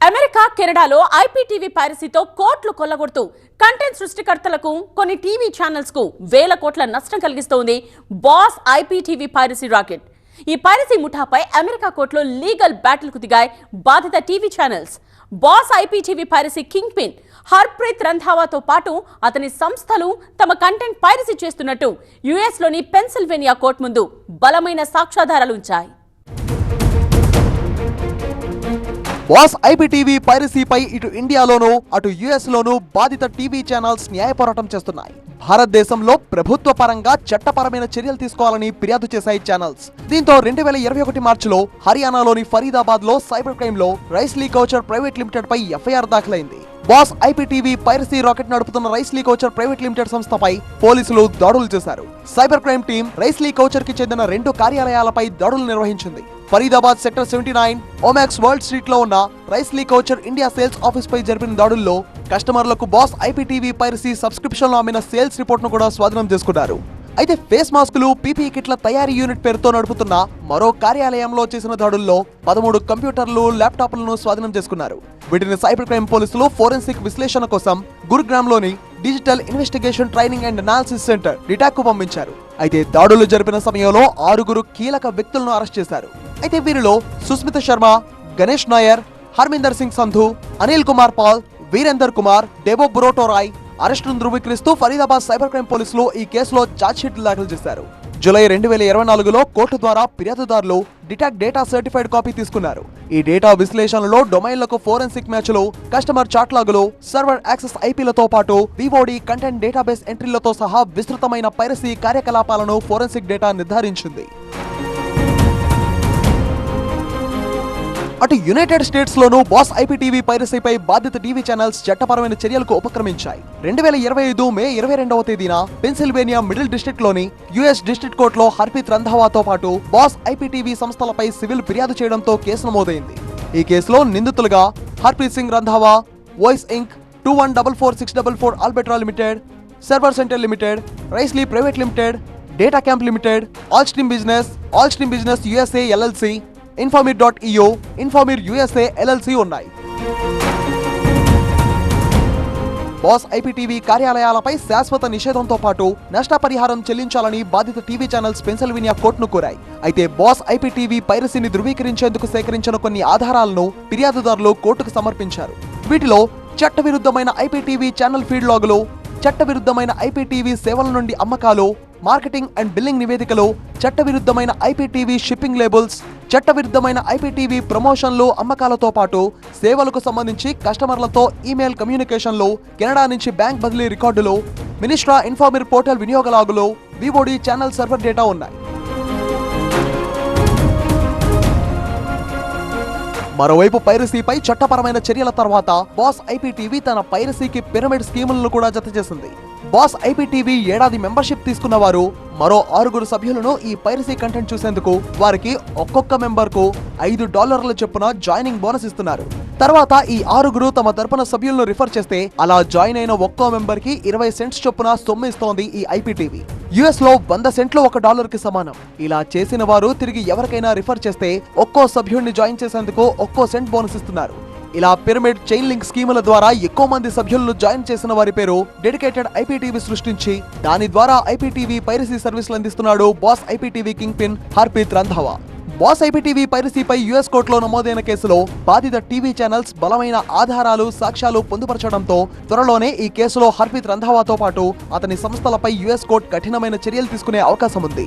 America కెనడాలో IPTV పైరసీతో కోట్లు కొల్లగొడుతూ content సృష్టికర్తలకు కొన్ని టీవీ ఛానల్స్కు వేల కోట్ల నష్టం కలిగిస్తోంది బాస్ ఐపీటీవీ పైరసీ రాకెట్. ఈ పైరసీ ముఠాపై అమెరికా కోర్టులో లీగల్ బ్యాటిల్కు దిగాయి బాధిత TV channels. Boss IPTV piracy kingpin Harpreet రంధావాతో పాటు అతని సంస్థలు తమ కంటెంట్ పైరసీ చేస్తున్నట్టు యుఎస్లోని పెన్సిల్వేనియా కోర్టు ముందు బలమైన సాక్ష్యాధారాలు ఉంచాయి. బాస్ ఐబీటీవీ పైరసీపై ఇటు ఇండియాలోనూ అటు యుఎస్ లోనూ బాధిత టీవీ ఛానల్స్ న్యాయ పోరాటం చేస్తున్నాయి. భారతదేశంలో ప్రభుత్వ పరంగా చట్టపరమైన చర్యలు తీసుకోవాలని ఫిర్యాదు చేశాయి ఛానల్స్. దీంతో రెండు వేల ఇరవై ఒకటి మార్చిలో హర్యానాలోని ఫరీదాబాద్లో సైబర్ క్రైమ్లో రైస్లీ కౌచర్ ప్రైవేట్ లిమిటెడ్ పై ఎఫ్ఐఆర్ దాఖలైంది. బాస్ ఐపీటీవీ పైరసీ రాకెట్ నడుపుతున్న రైస్లీ కౌచర్ ప్రైవేట్ లిమిటెడ్ సంస్థపై పోలీసులు దాడులు చేశారు. సైబర్ క్రైమ్ టీం రైస్లీ కౌచర్కి చెందిన రెండు కార్యాలయాలపై దాడులు నిర్వహించింది. Faridabad sector seventy nine Omaxe world స్ట్రీట్లో ఉన్న రైస్లీ కౌచర్ ఇండియా సేల్స్ ఆఫీస్ పై జరిపిన దాడుల్లో కస్టమర్లకు బాస్ ఐపీటీవీ పైరసీ సబ్స్క్రిప్షన్లో అమ్మిన సేల్స్ రిపోర్ట్ను కూడా స్వాధీనం చేసుకున్నారు. అయితే ఫేస్ మాస్కులు పీపీ కిట్ల తయారీ యూనిట్ పేరుతో నడుపుతున్న మరో కార్యాలయంలో చేసిన దాడుల్లో పదమూడు కంప్యూటర్లు ల్యాప్టాప్లను స్వాధీనం చేసుకున్నారు. వీటిని సైబర్ క్రైమ్ పోలీసులు ఫోరెన్సిక్ విశ్లేషణ కోసం గురుగ్రామ్లోని digital investigation training and analysis center detox పంపించారు. అయితే దాడులు జరిపిన సమయంలో ఆరుగురు కీలక వ్యక్తులను అరెస్ట్ చేశారు. అయితే వీరిలో సుస్మిత శర్మ గణేష్ నాయర్ హర్మిందర్ సింగ్ సంధు అనిల్ కుమార్ పాల్ వీరేందర్ కుమార్ డెబో బ్రోటోరాయ్ అరెస్టును ధృవీకరిస్తూ ఫరీదాబాద్ సైబర్ క్రైమ్ పోలీసులు ఈ కేసులో ఛార్జ్షీట్ దాఖలు చేశారు. జూలై రెండు వేల ఇరవై నాలుగులో కోర్టు ద్వారా ఫిర్యాదుదారులు డిటాక్ డేటా సర్టిఫైడ్ కాపీ తీసుకున్నారు. ఈ డేటా విశ్లేషణలో డొమైన్లకు ఫోరెన్సిక్ మ్యాచ్లు కస్టమర్ చాట్లాగులు సర్వర్ యాక్సెస్ ఐపీలతో పాటు వివోడి కంటెంట్ డేటాబేస్ ఎంట్రీలతో సహా విస్తృతమైన పైరసీ కార్యకలాపాలను ఫోరెన్సిక్ డేటా నిర్ధారించింది. అటు యునైటెడ్ స్టేట్స్ లోనూ బాస్ ఐపీటీవీ పైరసీపై బాధిత టీవీ ఛానల్స్ చట్టపరమైన చర్యలకు ఉపక్రమించాయి. రెండు వేల ఇరవై ఐదు మే ఇరవై రెండవ తేదీన పెన్సిల్వేనియా మిడిల్ డిస్ట్రిక్ట్లోని యుఎస్ డిస్ట్రిక్ట్ కోర్టులో హర్పిత్ రంధావాతో పాటు బాస్ ఐపీటీవీ సంస్థలపై సివిల్ ఫిర్యాదు చేయడంతో కేసు నమోదైంది. ఈ కేసులో నిందితులుగా Harpreet Singh Randhawa voice inc two one double four six double four ఆల్బెట్రా limited server centre limited రైస్లీ private limited data camp limited all stream business all stream business USA LLC ఇన్ఫామిర్ dot EO ఇన్ఫామిర్ USA LLC ఉన్నాయి. Boss IPTV కార్యాలయాలపై శాశ్వత నిషేధంతో పాటు నష్టపరిహారం చెల్లించాలని బాధిత TV channels Pennsylvania కోర్టును కోరాయి. అయితే బాస్ ఐపీటీవీ పైరసీని ధృవీకరించేందుకు సేకరించిన కొన్ని ఆధారాలను ఫిర్యాదుదారులు కోర్టుకు సమర్పించారు. వీటిలో చట్టవిరుద్ధమైన ఐపీటీవీ ఛానల్ ఫీడ్ లాగులు చట్టవిరుద్ధమైన ఐపీటీవీ సేవల నుండి అమ్మకాలు మార్కెటింగ్ అండ్ బిల్లింగ్ నివేదికలు చట్టవిరుద్ధమైన ఐపీటీవీ షిప్పింగ్ లేబుల్స్ చట్టవిరుద్ధమైన ఐపీటీవీ ప్రమోషన్లు అమ్మకాలతో పాటు సేవలకు సంబంధించి కస్టమర్లతో ఈమెయిల్ కమ్యూనికేషన్లు కెనడా నుంచి బ్యాంక్ బదిలీ రికార్డులు మినిస్ట్రా ఇన్ఫార్మిర్ పోర్టల్ వినియోగ లాగులు వివోడి ఛానల్ సర్వర్ డేటా ఉన్నాయి. మరోవైపు పైరసీపై చట్టపరమైన చర్యల తర్వాత బాస్ ఐపీటీవీ తన పైరసీకి పిరమిడ్ స్కీములను కూడా జత చేసింది బాస్ ఐపీటీవీ ఏడాది మెంబర్షిప్ తీసుకున్న వారు మరో ఆరుగురు సభ్యులను ఈ పైరసీ కంటెంట్ చూసేందుకు వారికి ఒక్కొక్క మెంబర్కు ఐదు డాలర్ల చొప్పున జాయినింగ్ బోనస్ ఇస్తున్నారు. తర్వాత ఈ ఆరుగురు తమ తరపున సభ్యులను రిఫర్ చేస్తే అలా జాయిన్ అయిన ఒక్కో మెంబర్కి ఇరవై సెంట్స్ చొప్పున సొమ్ము ఇస్తోంది ఈ ఐపీటీవీ. యుఎస్లో వంద సెంట్లు ఒక డాలర్కి సమానం. ఇలా చేసిన వారు తిరిగి ఎవరికైనా రిఫర్ చేస్తే ఒక్కో సభ్యుడిని జాయిన్ చేసేందుకు ఒక్కో సెంట్ బోనస్ ఇస్తున్నారు. ఇలా పిరమిడ్ చైన్ లింక్ స్కీముల ద్వారా ఎక్కువ మంది సభ్యులను జాయిన్ చేసిన వారి పేరు డెడికేటెడ్ ఐపీటీవీ సృష్టించి దాని ద్వారా ఐపీటీవీ పైరసీ సర్వీసులు అందిస్తున్నాడు boss IPTV kingpin Harpreet Randhawa. Boss IPTV పైరసీపై US కోర్టులో నమోదైన కేసులో బాధిత టీవీ ఛానల్స్ బలమైన ఆధారాలు సాక్ష్యాలు పొందుపరచడంతో త్వరలోనే ఈ కేసులో హర్ప్రీత్ రంధావాతో పాటు అతని సంస్థలపై యుఎస్ కోర్టు కఠినమైన చర్యలు తీసుకునే అవకాశం ఉంది